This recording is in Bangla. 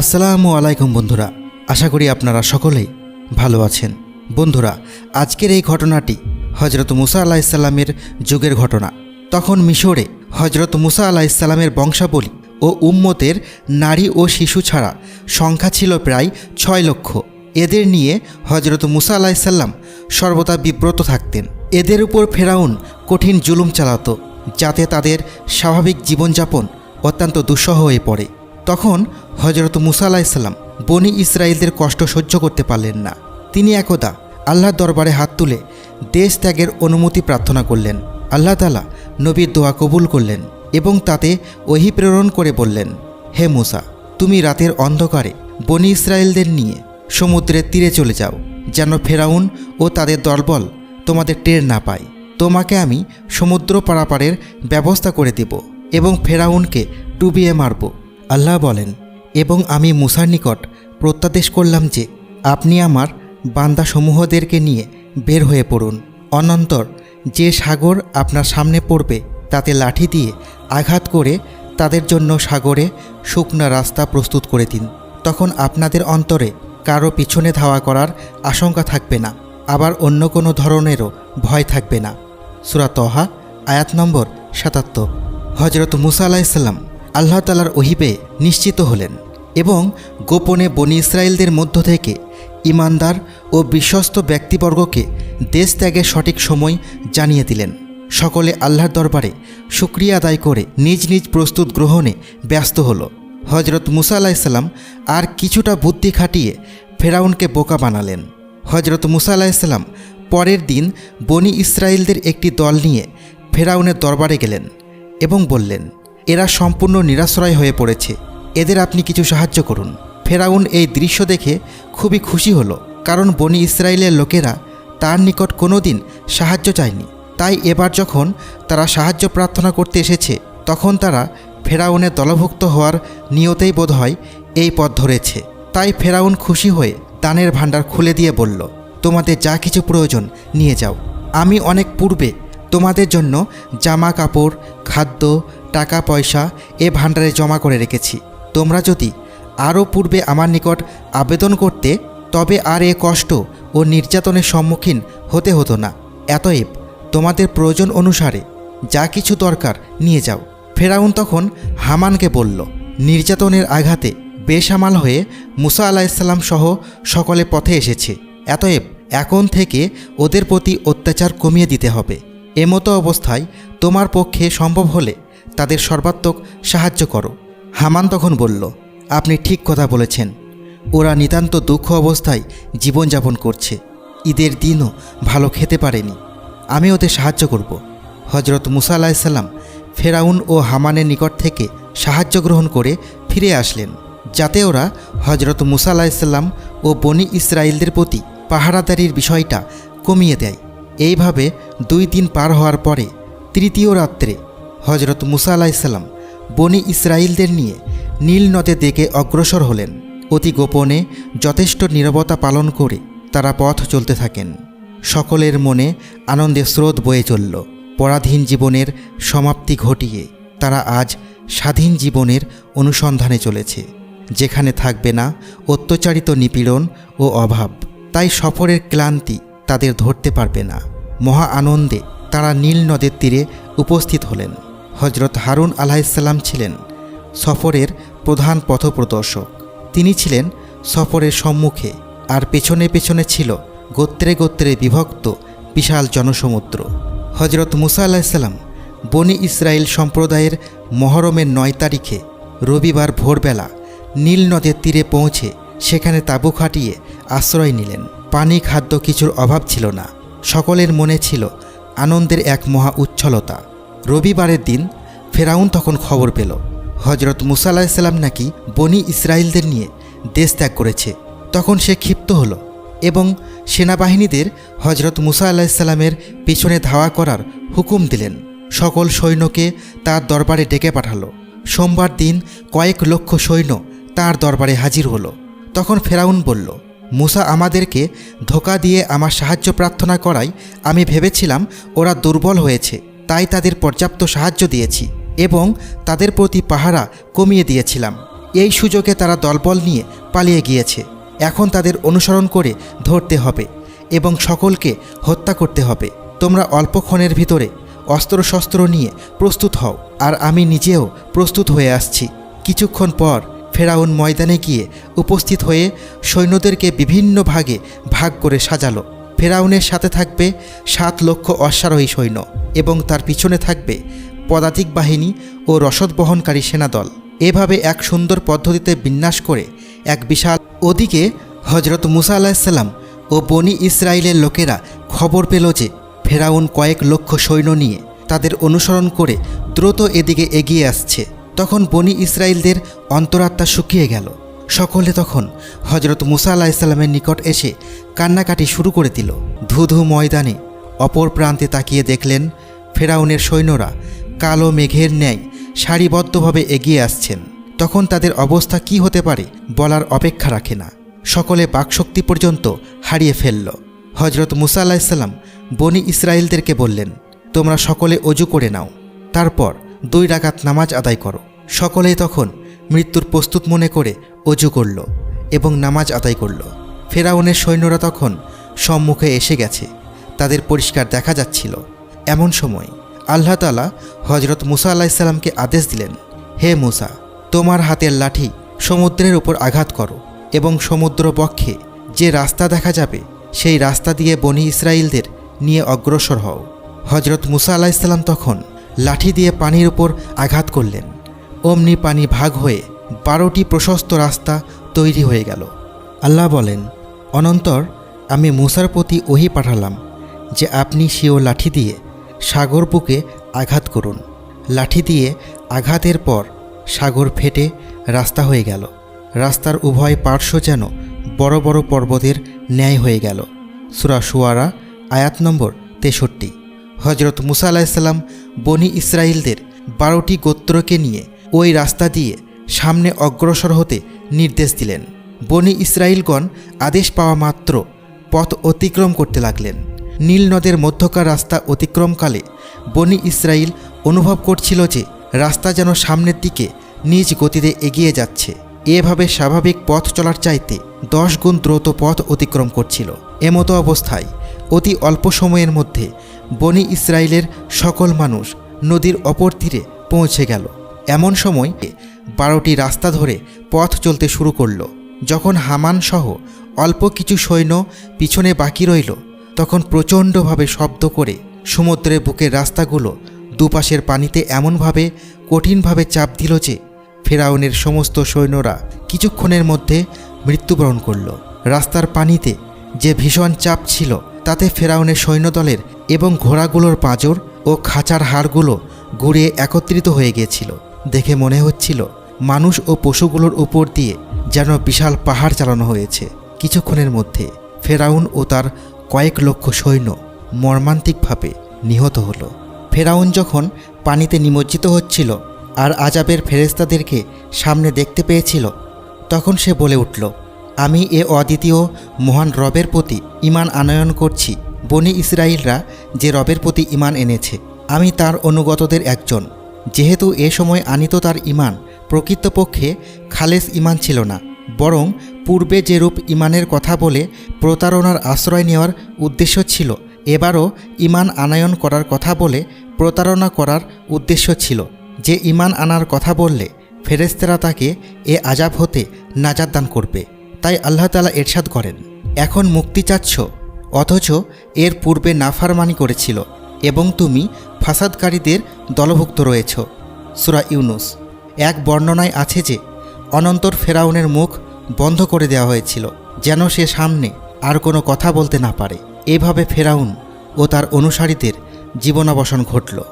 আসসালামু আলাইকুম বন্ধুরা, আশা করি আপনারা সকলেই ভালো আছেন। বন্ধুরা, আজকের এই ঘটনাটি হজরত মুসা আলাহিসাল্লামের যুগের ঘটনা। তখন মিশরে হজরত মুসা আলাহিসাল্লামের বংশাবলী ও উম্মতের নারী ও শিশু ছাড়া সংখ্যা ছিল প্রায় ছয় লক্ষ। এদের নিয়ে হজরত মুসা আলাহিসাল্লাম সর্বদা বিব্রত থাকতেন। এদের উপর ফেরাউন কঠিন জুলুম চালাতো, যাতে তাদের স্বাভাবিক জীবনযাপন অত্যন্ত দুঃসহ হয়ে পড়ে। তখন হজরত মুসা আলাহিসাল্লাম বনি ইসরায়েলদের কষ্ট সহ্য করতে পারলেন না। তিনি একদা আল্লাহর দরবারে হাত তুলে দেশ ত্যাগের অনুমতি প্রার্থনা করলেন। আল্লাহ তালা নবীর দোয়া কবুল করলেন এবং তাতে ওহি প্রেরণ করে বললেন, হে মুসা, তুমি রাতের অন্ধকারে বনি ইসরায়েলদের নিয়ে সমুদ্রের তীরে চলে যাও, যেন ফেরাউন ও তাদের দলবল তোমাদের টের না পায়। তোমাকে আমি সমুদ্র পারাপারের ব্যবস্থা করে দেব এবং ফেরাউনকে ডুবিয়ে মারব। আল্লাহ বলেন, এবং আমি মুসার নিকট প্রত্যাদেশ করলাম যে, আপনি আমার বান্দাসমূহদেরকে নিয়ে বের হয়ে পড়ুন। অনন্তর যে সাগর আপনার সামনে পড়বে, তাতে লাঠি দিয়ে আঘাত করে তাদের জন্য সাগরে শুকনো রাস্তা প্রস্তুত করে দিন। তখন আপনাদের অন্তরে কারও পিছনে ধাওয়া করার আশঙ্কা থাকবে না, আবার অন্য কোনো ধরনেরও ভয় থাকবে না। সুরাতহা আয়াত নম্বর সাতাত্তর। হজরত মুসা আলাহিসাল্লাম আল্লাহ তালার ওহিবে নিশ্চিত হলেন এবং গোপনে বনি ইসরায়েলদের মধ্য থেকে ইমানদার ও বিশ্বস্ত ব্যক্তিবর্গকে দেশ ত্যাগের সঠিক সময় জানিয়ে দিলেন। সকলে আল্লাহর দরবারে শুক্রিয়া আদায় করে নিজ নিজ প্রস্তুত গ্রহণে ব্যস্ত হলো। হজরত মুসা আলাহিসাল্লাম আর কিছুটা বুদ্ধি খাটিয়ে ফেরাউনকে বোকা বানালেন। হজরত মুসা আলাহিসাল্লাম পরের দিন বনি ইসরায়েলদের একটি দল নিয়ে ফেরাউনের দরবারে গেলেন এবং বললেন এরা সম্পূর্ণ নিরাশ্রয় হয়ে পড়েছে। এদের আপনি কিছু সাহায্য করুন। ফেরাউন এই দৃশ্য দেখে খুবই খুশি হলো, কারণ বনি ইসরায়েলের লোকেরা তার নিকট কোনো দিন সাহায্য চায়নি। তাই এবার যখন তারা সাহায্য প্রার্থনা করতে এসেছে, তখন তারা ফেরাউনের দলভুক্ত হওয়ার নিয়তেই বোধ হয় এই পথ ধরেছে। তাই ফেরাউন খুশি হয়ে দানের ভাণ্ডার খুলে দিয়ে বলল, তোমাদের যা কিছু প্রয়োজন নিয়ে যাও। আমি অনেক পূর্বে তোমাদের জন্য জামা কাপড়, খাদ্য টাকা পয়সা এ ভাণ্ডারে জমা করে রেখেছি। তোমরা যদি আরও পূর্বে আমার নিকট আবেদন করতে, তবে আর এ কষ্ট ও নির্যাতনের সম্মুখীন হতে হতো না। এতএব তোমাদের প্রয়োজন অনুসারে যা কিছু দরকার নিয়ে যাও। ফেরাউন তখন হামানকে বলল, নির্যাতনের আঘাতে বেসামাল হয়ে মুসা আলাহিসাল্লাম সহ সকলে পথে এসেছে। এতএব এখন থেকে ওদের প্রতি অত্যাচার কমিয়ে দিতে হবে। এমতো অবস্থায় তোমার পক্ষে সম্ভব হলে তাদের সর্বাত্মক সাহায্য করো। হামান তখন বলল, আপনি ঠিক কথা বলেছেন। ওরা নিতান্ত দুঃখ অবস্থায় জীবনযাপন করছে। ঈদের দিনও ভালো খেতে পারেনি। আমি ওদের সাহায্য করব। হজরত মুসা আলাহিসাল্লাম ফেরাউন ও হামানের নিকট থেকে সাহায্য গ্রহণ করে ফিরে আসলেন, যাতে ওরা হজরত মুসা আলাহিসাল্লাম ও বনি ইসরায়েলদের প্রতি পাহারাদারির বিষয়টা কমিয়ে দেয়। এইভাবে দুই দিন পার হওয়ার পরে তৃতীয় রাত্রে হজরত মুসা আলাহিসাল্লাম বনি ইসরায়েলদের নিয়ে নীল নদে দিকে অগ্রসর হলেন। অতি গোপনে যথেষ্ট নীরবতা পালন করে তারা পথ চলতে থাকেন। সকলের মনে আনন্দে স্রোত বয়ে চলল। পরাধীন জীবনের সমাপ্তি ঘটিয়ে তারা আজ স্বাধীন জীবনের অনুসন্ধানে চলেছে, যেখানে থাকবে না অত্যাচারিত নিপীড়ন ও অভাব। তাই সফরের ক্লান্তি তাদের ধরতে পারবে না। মহা আনন্দে তারা নীল নদের তীরে উপস্থিত হলেন। হজরত হারুন আলাহিসাল্লাম ছিলেন সফরের প্রধান পথপ্রদর্শক। তিনি ছিলেন সফরের সম্মুখে আর পেছনে পেছনে ছিল গোত্রে গোত্রে বিভক্ত বিশাল জনসমুদ্র। হজরত মুসা আলাহিসাল্লাম বনি ইসরায়েল সম্প্রদায়ের মহরমের নয় তারিখে রবিবার ভোরবেলা নীল নদের তীরে পৌঁছে সেখানে তাঁবু খাটিয়ে আশ্রয় নিলেন। পানি খাদ্য কিছুর অভাব ছিল না। সকলের মনে ছিল আনন্দের এক মহা উচ্ছলতা। রবিবারের দিন ফেরাউন তখন খবর পেল। হজরত মুসা আলাহিসাল্লাম নাকি বনি ইসরায়েলদের নিয়ে দেশ ত্যাগ করেছে। তখন সে ক্ষিপ্ত হলো এবং সেনাবাহিনীদের হজরত মুসা আলাহিসাল্লামের পিছনে ধাওয়া করার হুকুম দিলেন। সকল সৈন্যকে তার দরবারে ডেকে পাঠালো। সোমবার দিন কয়েক লক্ষ সৈন্য তার দরবারে হাজির হলো। তখন ফেরাউন বলল, মুসা আমাদেরকে ধোকা দিয়ে আমার সাহায্য প্রার্থনা করায় আমি ভেবেছিলাম ওরা দুর্বল হয়েছে, তাই তাদের পর্যাপ্ত সাহায্য দিয়েছি। এবং তাদের প্রতি পাহারা কমিয়ে দিয়েছিলাম। এই সুযোগে তারা দলবল নিয়ে পালিয়ে গিয়েছে। এখন তাদের অনুসরণ করে ধরতে হবে এবং সকলকে হত্যা করতে হবে। তোমরা অল্পক্ষণের ভিতরে অস্ত্রশস্ত্র নিয়ে প্রস্তুত হও আর আমি নিজেও প্রস্তুত হয়ে আসছি। কিছুক্ষণ পর ফেরাউন ময়দানে গিয়ে উপস্থিত হয়ে সৈন্যদেরকে বিভিন্ন ভাগে ভাগ করে সাজালো। ফেরাউনের সাথে থাকবে সাত লক্ষ অশ্বারোহী সৈন্য এবং তার পিছনে থাকবে পদাতিক বাহিনী ও রসদ বহনকারী সেনাদল এভাবে এক সুন্দর পদ্ধতিতে বিন্যাস করে এক বিশাল ওদিকে হজরত মুসা আলাহিসাল্লাম ও বনি ইসরায়েলের লোকেরা খবর পেল যে ফেরাউন কয়েক লক্ষ সৈন্য নিয়ে তাদের অনুসরণ করে দ্রুত এদিকে এগিয়ে আসছে। তখন বনি ইসরায়েলদের অন্তরাত্মা শুকিয়ে গেল। সকলে তখন হজরত মুসা আলাহিসাল্লামের নিকট এসে কান্নাকাটি শুরু করে দিল। ধুধু ময়দানে অপর প্রান্তে তাকিয়ে দেখলেন ফেরাউনের সৈন্যরা কালো মেঘের ন্যায় সারিবদ্ধভাবে এগিয়ে আসছেন। তখন তাদের অবস্থা কি হতে পারে বলার অপেক্ষা রাখে না। সকলে বাকশক্তি পর্যন্ত হারিয়ে ফেলল। হজরত মুসা আলাহিসাল্লাম বনি ইসরায়েলদেরকে বললেন, তোমরা সকলে অজু করে নাও। তারপর দুই রাকাত নামাজ আদায় করো। সকলেই তখন মৃত্যুর প্রস্তুত মনে করে অজু করল এবং নামাজ আদায় করল। ফেরাউনের সৈন্যরা তখন সম্মুখে এসে গেছে। তাদের পরিষ্কার দেখা যাচ্ছিল। এমন সময় আল্লাহ তালা হজরত মুসা আলাহিসাল্লামকে আদেশ দিলেন, হে মুসা, তোমার হাতের লাঠি সমুদ্রের উপর আঘাত করো এবং সমুদ্র বক্ষে যে রাস্তা দেখা যাবে, সেই রাস্তা দিয়ে বনি ইসরায়েলদের নিয়ে অগ্রসর হও। হজরত মুসা আলাহিসাল্লাম তখন লাঠি দিয়ে পানির উপর আঘাত করলেন। অমনি পানি ভাগ হয়ে বারোটি প্রশস্ত রাস্তা তৈরি হয়ে গেল। আল্লাহ বলেন, অনন্তর আমি মুসার প্রতি ওহি পাঠালাম যে আপনি সেও লাঠি দিয়ে সাগর বুকে আঘাত করুন। লাঠি দিয়ে আঘাতের পর সাগর ফেটে রাস্তা হয়ে গেল। রাস্তার উভয় পার্শ্ব যেন বড় বড় পর্বতের ন্যায় হয়ে গেল। সুরা সুয়ারা, আয়াত নম্বর তেষট্টি। হজরত মুসা আলাহিসাল্লাম বনি ইসরায়েলদের বারোটি গোত্রকে নিয়ে ওই রাস্তা দিয়ে সামনে অগ্রসর হতে নির্দেশ দিলেন। বনি ইসরায়েলগণ আদেশ পাওয়া মাত্র পথ অতিক্রম করতে লাগলেন। নীল নদের মধ্যকার রাস্তা অতিক্রমকালে বনি ইসরায়েল অনুভব করছিল যে রাস্তা যেন সামনের দিকে নিজ গতিতে এগিয়ে যাচ্ছে। এভাবে স্বাভাবিক পথ চলার চাইতে দশ গুণ দ্রুত পথ অতিক্রম করছিল। এমতো অবস্থায় অতি অল্প সময়ের মধ্যে বনি ইসরায়েলের সকল মানুষ নদীর অপর তীরে পৌঁছে গেল। এমন সময় বারোটি রাস্তা ধরে পথ চলতে শুরু করল। যখন হামান সহ অল্প কিছু সৈন্য পিছনে বাকি রইল তখন প্রচণ্ডভাবে শব্দ করে সমুদ্রের বুকের রাস্তাগুলো দুপাশের পানিতে এমনভাবে কঠিনভাবে চাপ দিল যে ফেরাউনের সমস্ত সৈন্যরা কিছুক্ষণের মধ্যে মৃত্যুবরণ করল। রাস্তার পানিতে যে ভীষণ চাপ ছিল, তাতে ফেরাউনের সৈন্যদলের এবং ঘোড়াগুলোর পাঁজর ও খাঁচার হাড়গুলো ঘুরিয়ে একত্রিত হয়ে গিয়েছিল। দেখে মনে হচ্ছিল, মানুষ ও পশুগুলোর উপর দিয়ে যেন বিশাল পাহাড় চালানো হয়েছে। কিছুক্ষণের মধ্যে ফেরাউন ও তার কয়েক লক্ষ সৈন্য মর্মান্তিকভাবে নিহত হলো। ফেরাউন যখন পানিতে নিমজ্জিত হচ্ছিল আর আজাবের ফেরেস্তাদেরকে সামনে দেখতে পেয়েছিল, তখন সে বলে উঠল, আমি এ অদ্বিতীয় মহান রবের প্রতি ইমান আনয়ন করছি। বনি ইসরায়েলরা যে রবের প্রতি ইমান এনেছে, আমি তার অনুগতদের একজন। যেহেতু এ সময় আনিত তার ইমান প্রকৃতপক্ষে খালেস ইমান ছিল না বরং পূর্বে যেরূপ ইমানের কথা বলে প্রতারণার আশ্রয় নেওয়ার উদ্দেশ্য ছিল, এবারও ইমান আনায়ন করার কথা বলে প্রতারণা করার উদ্দেশ্য ছিল। যে ইমান আনার কথা বললে ফেরেস্তেরা তাকে এ আজাব হতে নাজাদ দান করবে। তাই আল্লাহ তালা এরশাদ করেন, এখন মুক্তি চাচ্ছ, অথচ এর পূর্বে নাফারমানি করেছিল এবং তুমি ফাসাদকারীদের দলভুক্ত রয়েছ। সুরা ইউনুস। এক বর্ণনায় আছে যে অনন্তর ফেরাউনের মুখ বন্ধ করে দেওয়া হয়েছিল, যেন সে সামনে আর কোনো কথা বলতে না পারে। এভাবে ফেরাউন ও তার অনুসারীদের জীবনাবসান ঘটল।